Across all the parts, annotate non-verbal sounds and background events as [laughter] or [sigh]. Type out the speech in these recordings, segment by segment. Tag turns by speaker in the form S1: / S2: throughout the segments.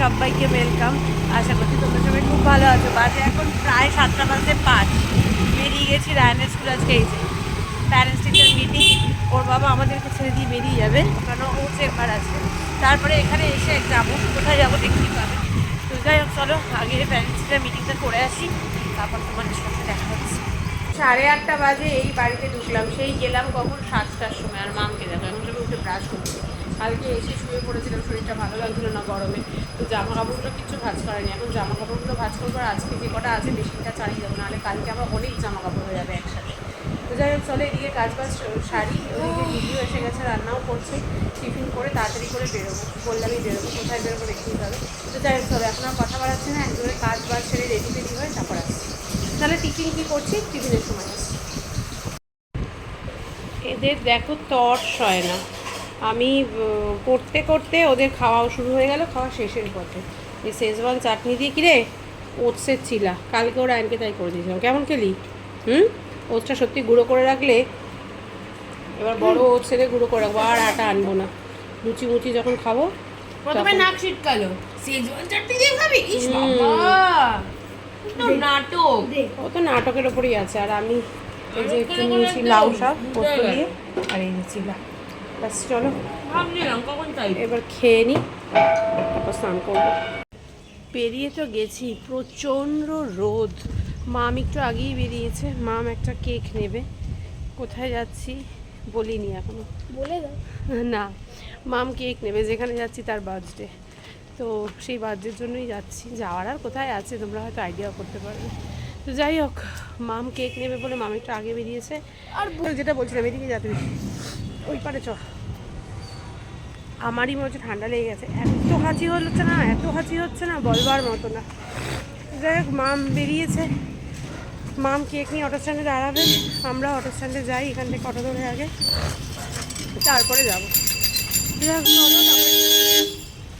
S1: সবাইকে ওয়েলকাম আশা করছি তোমরা সবাই খুব ভালো আছো। বাজে এখন প্রায় সাতটা বাজে পাঁচ। বেরিয়ে গেছি রায়নের স্কুল আজকে এই যে প্যারেন্টস টিচার মিটিং ওর বাবা আমাদেরকে ছেড়ে দিয়ে বেরিয়ে যাবে। কারণ ও চেম্বার আছে। তারপরে এখানে এসে যাব। কোথায় যাব দেখতেই পাবে। তো যাই হোক, চলো আগে প্যারেন্টস টিচার মিটিংটা করে আসি। তারপর তোমাদের সাথে দেখা হচ্ছে। সাড়ে আটটা বাজে, এই বাড়িতে ঢুকলাম। সেই গেলাম কখন? সাতটার সময়। আর মামকে দেখো এখন উঠে ব্রাশ করছি কালকে এসে শুয়ে পড়েছিলাম, শরীরটা ভালো লাগছিল না গরমে। তো জামা কাপড়গুলো কিছু ভাজ করেনি। এখন জামা কাপড়গুলো ভাজ করব আর আজকে যে কটা আছে, মেশিনটা চালিয়ে যাব। নাহলে কালকে আমার অনেক জামা কাপড় হয়ে যাবে একসাথে। তো যাই হোক, চলে এদিকে কাজ বাজ শাড়ি ওদিকে ভিডিও এসে গেছে, রান্নাও করছে। টিফিন করে তাড়াতাড়ি করে বেরোবো। বললামই বেরোবো, কোথায় বেরোবো দেখতেই হবে। তো যাই হোক, চলো, এখন আর কথা বাড়াচ্ছি না। একজনে কাজ বাজ ছেড়ে রেডি রেডি হয় তারপর আসছি। তাহলে টিফিন কী করছি? টিফিনের সময় আসছি। এদের দেখো তর্স হয় না। আমি করতে করতে ওদের খাওয়াও শুরু হয়ে গেল খাওয়া শেষের পথে। এই শেজওয়ান চাটনি দিয়ে কিরে ওটসের চিলা কালকে ওরা আনকে তাই করে দিয়েছিলাম কেমন খেলি? হুম? ওটসটা সত্যি গুঁড়ো করে রাখলে এবার বড় ওটস এনে গুঁড়ো করে রাখব। আর আটা আনব না। লুচি মুচি যখন খাব
S2: প্রথমে নাক ছিটকালো। চাটনি দিয়ে খাবি? ইস বাবা! নাটক।
S1: ও তো নাটকের ওপরই আছে। আর আমি এই যে একটু নিয়েছি লাউ শাক পোস্ত দিয়ে আর এই যে চিলা ব্যাস চলো। এবার খেয়ে নিই তারপর স্নান করব। পেরিয়ে তো গেছি প্রচণ্ড রোদ। মাম একটু আগেই বেরিয়েছে মাম একটা কেক নেবে। কোথায় যাচ্ছি বলিনি এখনও।
S3: বলে দাও।
S1: না মাম কেক নেবে যেখানে যাচ্ছি তার বার্থডে তো সেই বার্থডের জন্যই যাচ্ছি। যাওয়ার আর কোথায় আছে তোমরা হয়তো আইডিয়া করতে পারবে। তো যাই হোক মাম কেক নেবে বলে মাম একটু আগে বেরিয়েছে। আর বল- যেটা বলছিলাম এদিকে যাতে ওই পারে চ আমারই মনে হচ্ছে ঠান্ডা লেগে গেছে। এত হাঁচি হচ্ছে না, এত হাঁচি হচ্ছে না, বলবার মতো না। যাই হোক, মাম বেরিয়েছে। মাম কেক নিয়ে অটো স্ট্যান্ডে দাঁড়াবেন। আমরা অটো স্ট্যান্ডে যাই, এখান থেকে অটো ধরে আগে। তারপরে যাব।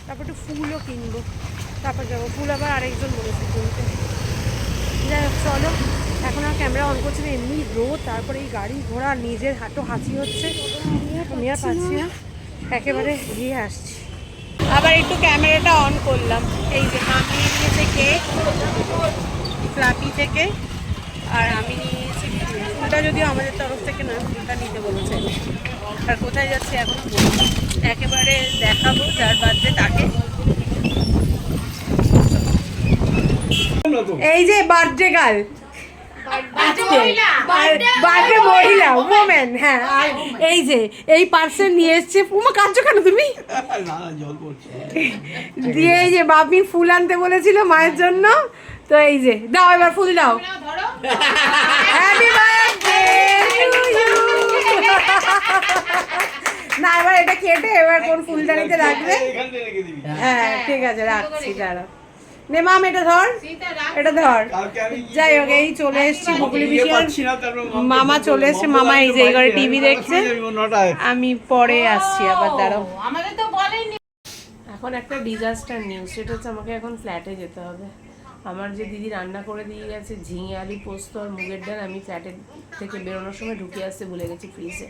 S1: তারপর একটু ফুলও কিনবো। তারপর যাব। ফুল আবার আরেকজন বলেছে কিনতে। যাই হোক, চলো। এখন আর ক্যামেরা অন করছি না এমনি রোদ তারপরে এই গাড়ি ঘোড়া নিজের হাঁটো হাঁচি হচ্ছে। আমি আর পাচ্ছি না একেবারে গিয়ে আসছি। আবার একটু ক্যামেরাটা অন করলাম। এই যে মা নিয়ে কেক ফ্লাপি থেকে। আর আমি নিয়েছি ফুল। ফুলটা যদিও আমাদের তরফ থেকে না ফুলটা নিতে বলেছে। আর কোথায় যাচ্ছে এখন একেবারে দেখাবো যার বার্থডে তাকে। এই যে বার্থডে গার্ল বার্থডে মহিলা ওমেন হ্যাঁ আর এই যে এই পার্সেল নিয়ে এসছে উমা কাঁদছো কেন তুমি?
S4: না না জল পড়ছে
S1: দিয়ে এই যে বাপি ফুল আনতে বলেছিল মায়ের জন্য তো এই যে দাও এবার ফুল দাও। হ্যাপি বার্থডে না এবার এটা কেটে এবার কোন ফুলদানিতে রাখবে? হ্যাঁ ঠিক আছে রাখছি দাঁড়াও। নে মাম এটা ধর। এটা ধর।
S4: আমি
S1: যাই হোক এই চলে এসছি বকুলি মামা চলে এসছে
S4: মামা
S1: এই যে এই ঘরে টিভি দেখছে।
S4: আমি
S1: পরে আসছি আবার দাঁড়াও।
S2: আমাদের তো বলেনি।
S1: এখন একটা ডিজাস্টার নিউজ সেটা হচ্ছে আমাকে এখন ফ্ল্যাটে যেতে হবে। আমার যে দিদি রান্না করে দিয়ে গেছে ঝিঙে আলু পোস্ত আর মুগের ডাল আমি ফ্ল্যাটের থেকে বেরোনোর সময় ঢুকে আসতে ভুলে গেছি ফ্রিজে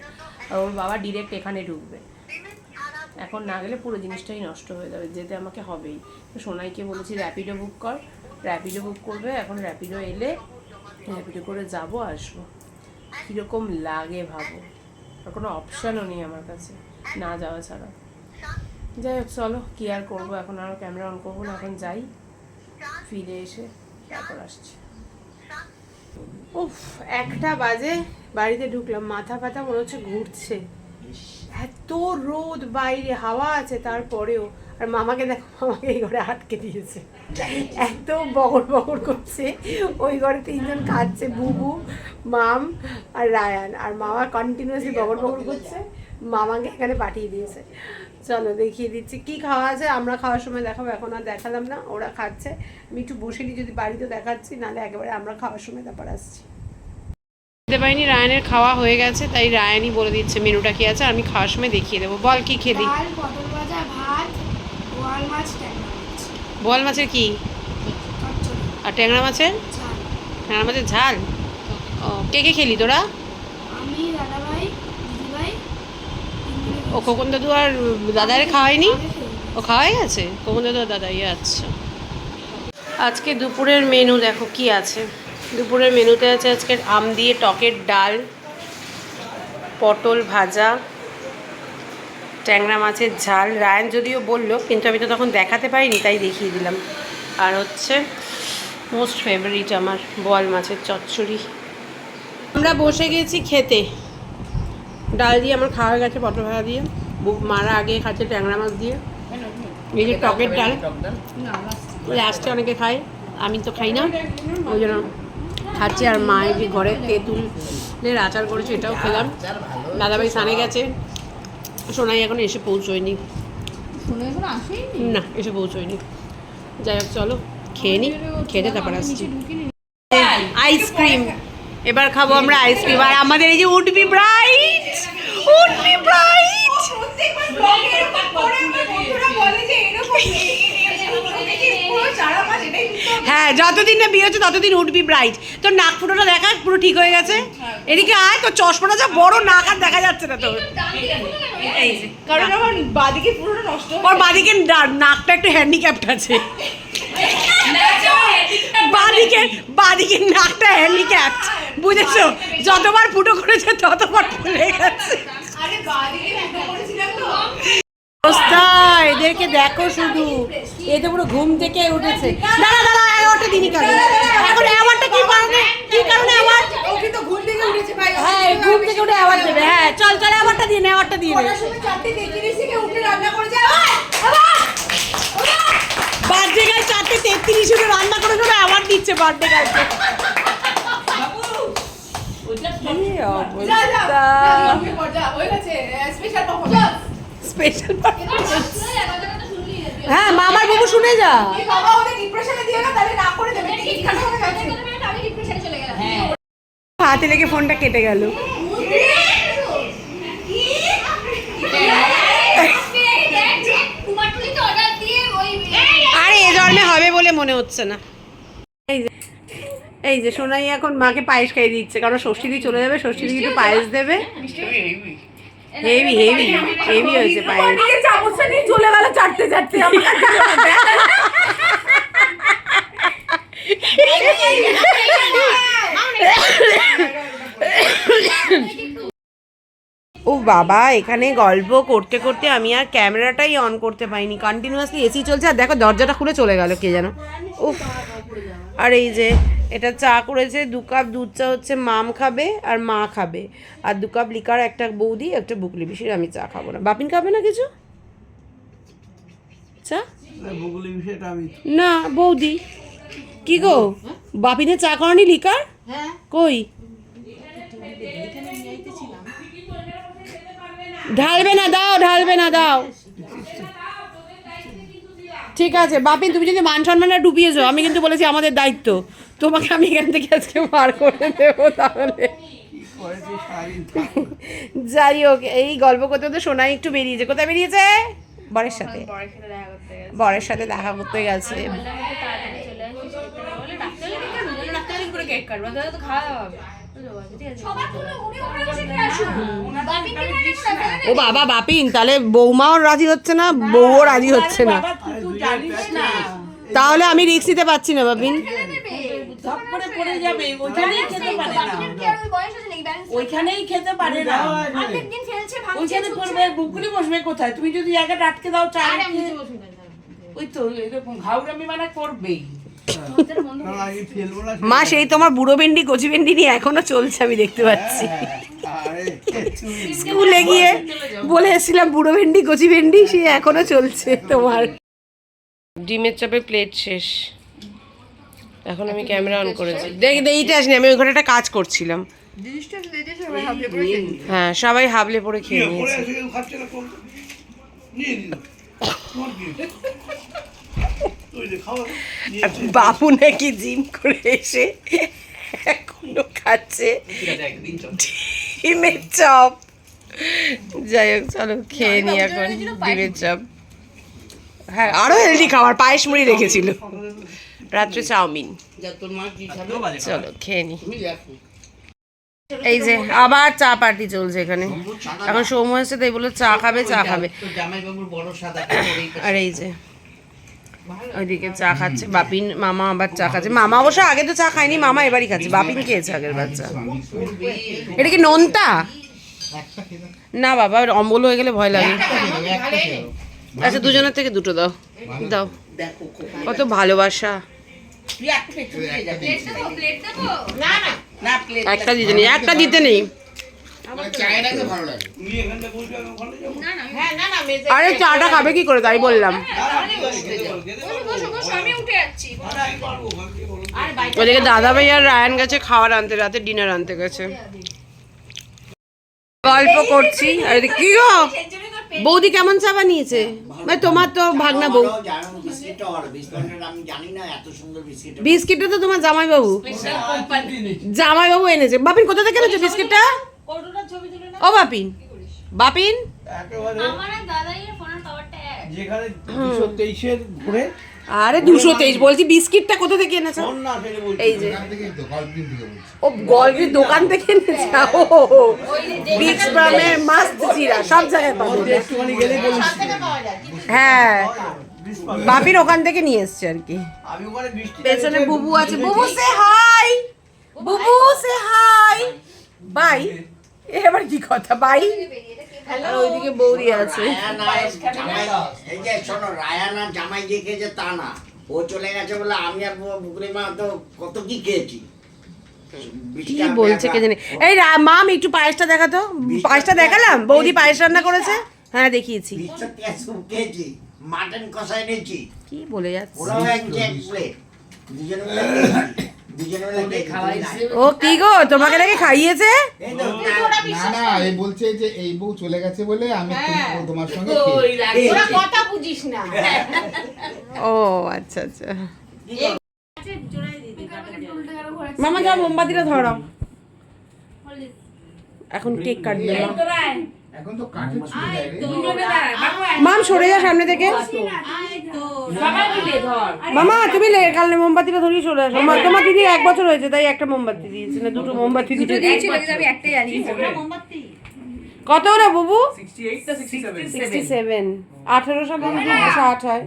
S1: আর ওর বাবা ডিরেক্ট এখানে ঢুকবে। এখন না গেলে পুরো জিনিসটাই নষ্ট হয়ে যাবে, যেতে আমাকে হবেই। তো সোনাইকে বলেছি র্যাপিডো বুক কর র্যাপিডো বুক করবে, এখন র্যাপিডো এলে র্যাপিডো করে যাব, আসব। কীরকম লাগে ভাবো, আর কোনো অপশানও নেই আমার কাছে, না যাওয়া ছাড়া। যাই হোক, চলো, কি আর করব, এখন আর ক্যামেরা অন করব না, এখন যাই, ফিরে এসে তারপর আসছি। উফ, একটা বাজে, বাড়িতে ঢুকলাম, মাথা ফাথা মনে হচ্ছে ঘুরছে। এত রোদ, বাইরে হাওয়া আছে, তারপরেও। আর মামাকে দেখো, মামাকে এই ঘরে আটকে দিয়েছে। এত বগর বগর করছে। ওই ঘরে তিনজন খাচ্ছে, বুবু, মাম আর রায়ান। আর মামা কন্টিনিউয়াসলি বগর বগর করছে। মামাকে এখানে পাঠিয়ে দিয়েছে। চলো, দেখিয়ে দিচ্ছি। কি খাওয়া আছে? আমরা খাওয়ার সময় দেখাবো, এখন আর দেখালাম না। ওরা খাচ্ছে। আমি একটু বসে যদি বাড়িতে দেখাচ্ছি, নাহলে একেবারে আমরা খাওয়ার সময় তারপর আসছি। খেতে পাইনি রায়ানের খাওয়া হয়ে গেছে তাই রায়ানই বলে দিচ্ছে মেনুটা কি আছে আমি খাওয়ার সময় দেখিয়ে দেবো। বল কি
S3: মাছ
S1: বোয়াল মাছের কি? আর ট্যাংরা মাছের? ট্যাংরা মাছের ঝাল? ও কে কে খেলি তোরা? ও খোকন দাদু আর দাদারে খাওয়াইনি। ও খাওয়াই গেছে? কোমল দাদা দাদা ইয়ে আচ্ছা। আজকে দুপুরের মেনু দেখো কি আছে। দুপুরের মেনুতে আছে আজকের আম দিয়ে টকের ডাল পটল ভাজা ট্যাংরা মাছের ঝাল। রায়ন যদিও বলল কিন্তু আমি তো তখন দেখাতে পারিনি তাই দেখিয়ে দিলাম। আর হচ্ছে মোস্ট ফেভারিট আমার বোয়াল মাছের চচ্চড়ি। আমরা বসে গেছি খেতে। ডাল দিয়ে আমার খাওয়া গেছে পটল ভাজা দিয়ে। মারা আগে খাচ্ছে ট্যাংরা মাছ দিয়ে। এই যে টকের ডাল? লাস্টে অনেকে খায় আমি তো খাই না। ওই জন্য খাচ্ছি আর মায়ের যে ঘরে তেঁতুলের আচার করেছে এটাও খেলাম। দাদাভাই সানে গেছে। সোনাই এখন এসে পৌঁছয়নি। না এসে পৌঁছয়নি। যাই হোক চলো খেয়ে নি খেতে তারপর আসছি। আইসক্রিম। এবার খাব আমরা আইসক্রিম। আর আমাদের এই যে উডবি ব্রাইট! Would-be bright! হ্যাঁ যতদিন না বিয়ে হচ্ছে ততদিন উঠবি ব্রাইট তোর নাক ফুটোটা দেখা পুরো ঠিক হয়ে গেছে। এদিকে আয় তোর চশমাটা যা বড় নাক আর দেখা যাচ্ছে না তোর। এই
S3: কারণ আমার বাদিকে পুরোটা নষ্ট
S1: ওর বাদিকে না- নাকটা একটু হ্যান্ডিক্যাপ্ট আছে। বাদিকে বাদিকে নাকটা হ্যান্ডিক্যাপ্ট বুঝেছ? যতবার ফুটো করেছে ততবার ফুলে গেছে।
S3: আরে বাদিকে করেছিলাম তো।
S1: অবস্থা এদেরকে দেখো শুধু এ তো পুরো ঘুম থেকে উঠেছে দাঁড়া দাঁড়া অ্যাওয়ার্ডটা দিনি কেন এখন অ্যাওয়ার্ডটা কি কারণে কি কারণে অ্যাওয়ার্ড
S3: ও কিন্তু ঘুম থেকে উঠেছে ভাই
S1: হ্যাঁ ঘুম থেকে উঠে অ্যাওয়ার্ড দেবে হ্যাঁ চল চল অ্যাওয়ার্ডটা দিয়ে নে অ্যাওয়ার্ডটা দিয়ে নে
S3: চারটে তেত্রিশ থেকে উঠে রান্না করে যায়
S1: বার্থডে গাই চারটে তেত্রিশ উঠে রান্না করে করে অ্যাওয়ার্ড দিচ্ছে বার্থডে গাইকে
S3: হয়ে গেছে স্পেশাল পারফরম্যান্স
S1: স্পেশাল হ্যাঁ মামার বাবু শুনে যা
S3: বাবা ওদের ডিপ্রেশনে দিয়ে গেল তাহলে না করে দেবে টিকিট কাটা হয়ে গেছে
S1: হাতে লেগে ফোনটা কেটে গেল আরে এ জন্মে হবে বলে মনে হচ্ছে না এই যে এই যে সোনাই এখন মাকে পায়েস খাইয়ে দিচ্ছে কারণ ষষ্ঠী দিয়ে চলে যাবে ষষ্ঠী দিয়ে একটু পায়েস দেবে হেভি হেভি হেভি হয়েছে
S3: ওদিকে চামচটা নিয়ে চলে গেল চারটে আমার
S1: ও বাবা এখানে গল্প করতে করতে আমি আর ক্যামেরাটাই অন করতে পাইনি কন্টিনিউয়াসলি এসি চলছে আর দেখো দরজাটা খুলে চলে গেল কে যেন। উফ। আর এই যে এটা চা করেছে দু কাপ দুধ চা হচ্ছে মাম খাবে আর মা খাবে। আর দু কাপ লিকার একটা বৌদি একটা বুকলি বিশির আমি চা খাব না। বাপিন খাবে না কিছু? চা? না বৌদি। কি গো? বাপিনে চা করানি লিকার? কই? ঢালবে না দাও ঢালবে না দাও। ঠিক আছে বাপিন তুমি যদি মান সম্মানটা ডুবিয়েছো আমি কিন্তু বলেছি আমাদের দায়িত্ব। তোমাকে আমি এখান থেকে আজকে বার করে দেবো তাহলে। যাই হোক, এই গল্প করতে করতে সোনাই একটু বেরিয়েছে। কোথায় বেরিয়েছে? বরের সাথে। বরের সাথে দেখা করতে গেছে। ও বাবা বাপিন তাহলে বৌমাও রাজি হচ্ছে না? বউও রাজি হচ্ছে না। তাহলে আমি রিক্স নিতে পারছি না বাপিন
S5: করে পড়ে যাবে ওইখানেই খেতে পারে না। ওইখানেই খেতে পারে না। ওইখানে করবে বুকুলি বসবে কোথায়? তুমি যদি জায়গাটা আটকে দাও চা ওই তো এরকম ঘাউরামি মানে করবেই।
S1: মা সেই তোমার বুড়ো ভেন্ডি কচি ভেন্ডি নিয়ে এখনও চলছে আমি দেখতে পাচ্ছি। স্কুলে গিয়ে বলে এসেছিলাম বুড়ো ভেন্ডি কচি ভেন্ডি সে এখনও চলছে তোমার। ডিমের চাপে প্লেট শেষ। এখন আমি ক্যামেরা অন করেছি দেখ এইটা আসিনি আমি ওই ঘরে একটা কাজ করছিলাম। হ্যাঁ সবাই হাবলে পড়ে খেয়ে নিয়েছে। বাবু নাকি জিম করে এসে এখনও খাচ্ছে। ডিমের চপ। যাই হোক চলো খেয়ে নি এখন ডিমের চপ। হ্যাঁ আরও হেলদি খাবার, পায়েস মুড়ি রেখেছিল। রাত্রে চাউমিন। চলো, খেয়ে নি। এই যে, আবার চা পার্টি চলছে এখানে। এখন সময় এসে তাই বলে চা খাবে চা খাবে। আর এই যে, ওইদিকে চা খাচ্ছে, বাপিন, মামা আবার চা খাচ্ছে। মামা অবশ্য আগে তো চা খায়নি, মামা এবারই খাচ্ছে। বাপিন খেয়েছে আগের বাচ্চা এটা কি নোনতা? না বাবা অম্বল হয়ে গেলে ভয় লাগে। আচ্ছা দুজনের থেকে দুটো দাও। দাও। কত ভালোবাসা।
S5: একটা পেছনে দিয়ে যাবি। না না না প্লেট
S1: একটা দিতে নেই একটা দিতে নেই।
S5: হ্যাঁ না না মেজে
S1: আরে চাটা খাবে কি করে? তাই বললাম।
S3: আমি উঠে যাচ্ছি।
S4: আমি পারব আমি কি বলব
S5: আর বাইরে
S1: ওদিকে দাদা ভাই আর রায়ান গেছে খাবার আনতে রাতে ডিনার আনতে গেছে। গল্প করছি আর কি গো? বৌদি কেমন চা বানিয়েছে? মানে তোমার তো ভাগনা বউ।
S6: বিস্কিটটা
S1: তো তোমার জামাই বাবু জামাই বাবু এনেছে। বাপিন কোথা থেকে এনেছে বিস্কিটটা? ও বাপিন। বাপিন?
S3: আমার দাদাই দাদাইয়ের ফোনের পাওয়ারটা
S4: যেখানে দুশো তেইশের ঘুরে
S1: আরে দুশো তেইশ বলছি বিস্কিটটা কোথা থেকে এনেছো? এই যে। ও গল্পের দোকান থেকে এনেছে? ও বিচ ফার্মের মাস্ত জিরা সব জায়গায় পাবো। হ্যাঁ। বাপির ওখান থেকে নিয়ে এসছে আর কি। পেছনে বুবু আছে। বুবু সে হাই বুবু সে হাই বাই এবার কি কথা বাই ওইদিকে বৌদি আছে।
S6: এই যে শোনো রায়ান জামাই যে খেয়েছে তা না। ও চলে গেছে বলে আমি আর মা তো কত কি খেয়েছি।
S1: কি বলছে কে জানে এই মাম একটু পায়েসটা দেখাতো পায়েসটা দেখালাম? বৌদি পায়েস রান্না করেছে? হ্যাঁ দেখিয়েছি।
S6: মাটন কষাই এনেছি।
S1: কি বলে যাচ্ছে?
S6: দুজনে
S1: ও কি গো তোমাকে নাকি খাইয়েছে?
S7: না না বলছে যে এই বউ চলে গেছে বলে আমি তুমি- তোমার সঙ্গে
S5: ওই
S7: খেয়েছি।
S5: রাগ- ওরা কথা বুঝিস না। [laughs]
S1: ও আচ্ছা আচ্ছা। মামা যাও মোমবাতিটা ধরাও এখন কেক কাটবে। মাম সরে যা সামনে থেকে। মামা তুমি লে কাল মোমবাতিটা ধরিয়ে চলে আসো। মা- তোমার দিদি এক বছর হয়েছে তাই একটা মোমবাতি দিয়েছে না দুটো মোমবাতি দিয়েছে।
S3: আমি একটাই জানি
S1: কত ওরা বাবু? আঠারো সালে হয়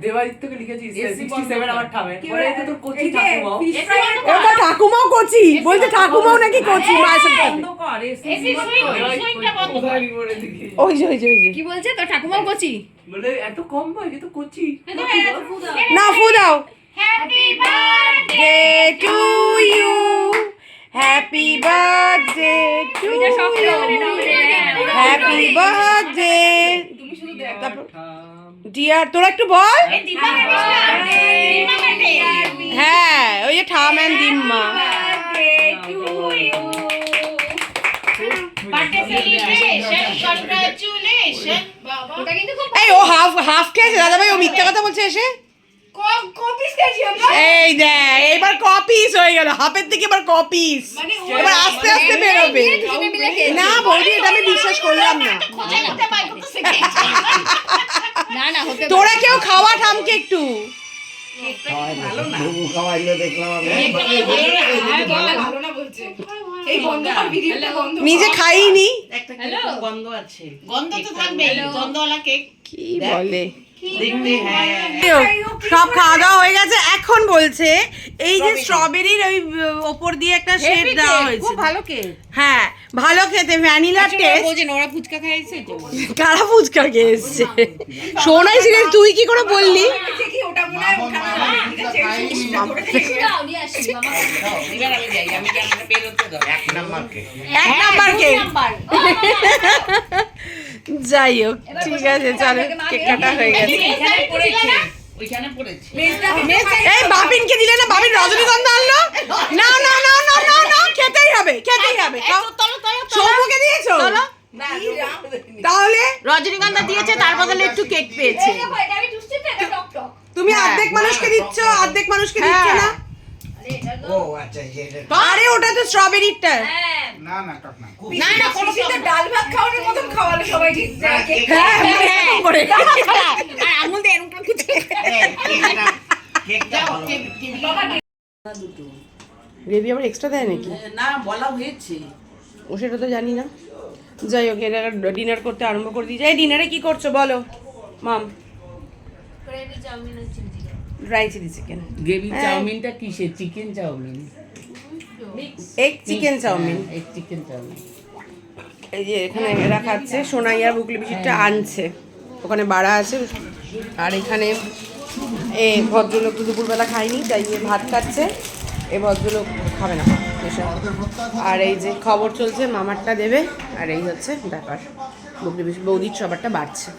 S1: ওটা ঠাকুমাও কচি। বলছে ঠাকুমাও নাকি কচি। ওই ওই যে ওই যে।
S3: কি বলছে? তো ঠাকুমাও কচি?
S1: না ফু দাও
S3: happy birthday
S1: to you happy birthday to you happy birthday dear তোরা একটু বল। হ্যাঁ ওই যে ঠাম অ্যান্ড দিম্মা। এই ও হাফ হাফ খেয়েছে দাদা ভাই ও মিথ্যা কথা বলছে এসে। এই দেখ এবার কপিস হয়ে গেল হাফের থেকে এবার কপিস এবার আস্তে আস্তে বেরোবে। না বৌদি এটা আমি বিশ্বাস করলাম না। তোরা কেউ খাওয়া থামকে একটু। নিজে খাইনি।
S5: গন্ধ আছে। গন্ধ তো থাকবেই গন্ধওয়ালা কেক।
S1: কি বলে?
S5: হ্যাঁ।
S1: সব খাওয়া দাওয়া হয়ে গেছে। এখন বলছে এই যে স্ট্রবেরির ওই ওপর দিয়ে একটা শেড দেওয়া হয়েছে।
S2: ভালো কেক।
S1: হ্যাঁ ভালো খেতে ভ্যানিলা টেস্ট
S2: বোঝেন ওরা ফুচকা খাইছে
S1: কারা ফুচকা খেয়ে এসছে? শোনাই ছিলেন তুই কি করে বললি?
S6: এক নাম্বার কে
S1: যাই হোক ঠিক আছে চলো কেক কাটা হয়ে গেছে।
S5: ওইখানে পড়েছে।
S1: এই বাপিনকে দিলে না? বাপিন রজনীগন্ধা আনলো? না না না না না না খেতেই হবে খেতেই হবে। সৌমকে দিয়েছ? তাহলে?
S2: রজনীগন্ধা দিয়েছে তার বদলে একটু কেক পেয়েছে।
S3: এই দেখো এটা আমি চুষছি তো এটা টক টক।
S1: তুমি অর্ধেক মানুষকে দিচ্ছ অর্ধেক মানুষকে দিচ্ছ না?
S3: আরে এটা তো
S6: ও আচ্ছা
S1: আরে ওটা তো স্ট্রবেরিটা
S3: হ্যাঁ।
S7: না না টক না।
S2: না না কোনো
S3: ডাল ভাত খাওয়ানোর মতন খাওয়ালে সবাই ঠিক
S1: হ্যাঁ করে
S2: আর আঙুল দিয়ে এরকম কিছু
S6: কেকটা কেকটা ভালো
S1: গ্রেভি আবার এক্সট্রা দেয় নাকি?
S5: না বলা হয়েছে।
S1: ও সেটা তো জানি না। যাই হোক এরা ডিনার করতে আরম্ভ করে দিয়েছে। এই ডিনারে কি করছ বলো? Mum dry chilli chicken
S5: gravy চাউমিনটা কিসের? Chicken chowmein
S1: egg chicken chowmein
S5: এক চিকেন চাউমিন
S1: এই যে এখানে এরা খাচ্ছে সোনাই আর বুকলি বিচিরটা আনছে। ওখানে বাড়া আছে। আর এখানে এ ভদ্রলোক তো দুপুরবেলা খায়নি তাই ভাত খাচ্ছে। এ ভদ্রলোক খাবে না। আর এই যে খবর চলছে, মামারটা দেবে। আর এই হচ্ছে ব্যাপার। বৌদির সবারটা বাড়ছে।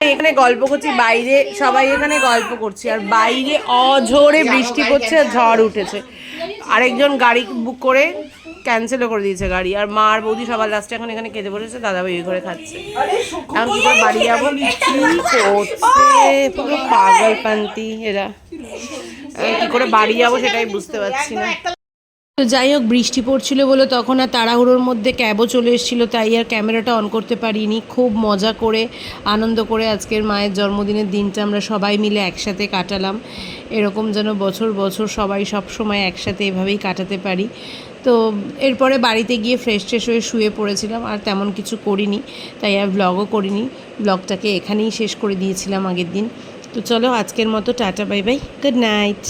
S1: এখানে গল্প করছি, বাইরে সবাই এখানে গল্প করছি। আর বাইরে অঝোরে বৃষ্টি পড়ছে, আর ঝড় উঠেছে। আরেকজন গাড়ি বুক করে ক্যান্সেলও করে দিয়েছে গাড়ি। আর মা আর বৌদি সবার লাস্টে এখন এখানে কেঁদে পড়েছে দাদা ভাই ঘরে খাচ্ছে। এখন কি করে বাড়ি যাব? পুরো পাগল পান্তি এরা। কি করে বাড়ি যাব সেটাই বুঝতে পারছি না। তো যাই হোক, বৃষ্টি পড়ছিল বলে তখন আর তাড়াহুড়োর মধ্যে ক্যাবও চলে এসেছিল, তাই আর ক্যামেরাটা অন করতে পারিনি। খুব মজা করে, আনন্দ করে আজকের মায়ের জন্মদিনের দিনটা আমরা সবাই মিলে একসাথে কাটালাম। এরকম যেন বছর বছর সবাই সব সময় একসাথে এভাবেই কাটাতে পারি। তো এরপরে বাড়িতে গিয়ে ফ্রেশ ট্রেশ হয়ে শুয়ে পড়েছিলাম, আর তেমন কিছু করিনি, তাই আর ব্লগও করিনি। ব্লগটাকে এখানেই শেষ করে দিয়েছিলাম আগের দিন। তো চলো আজকের মতো tata bye bye good night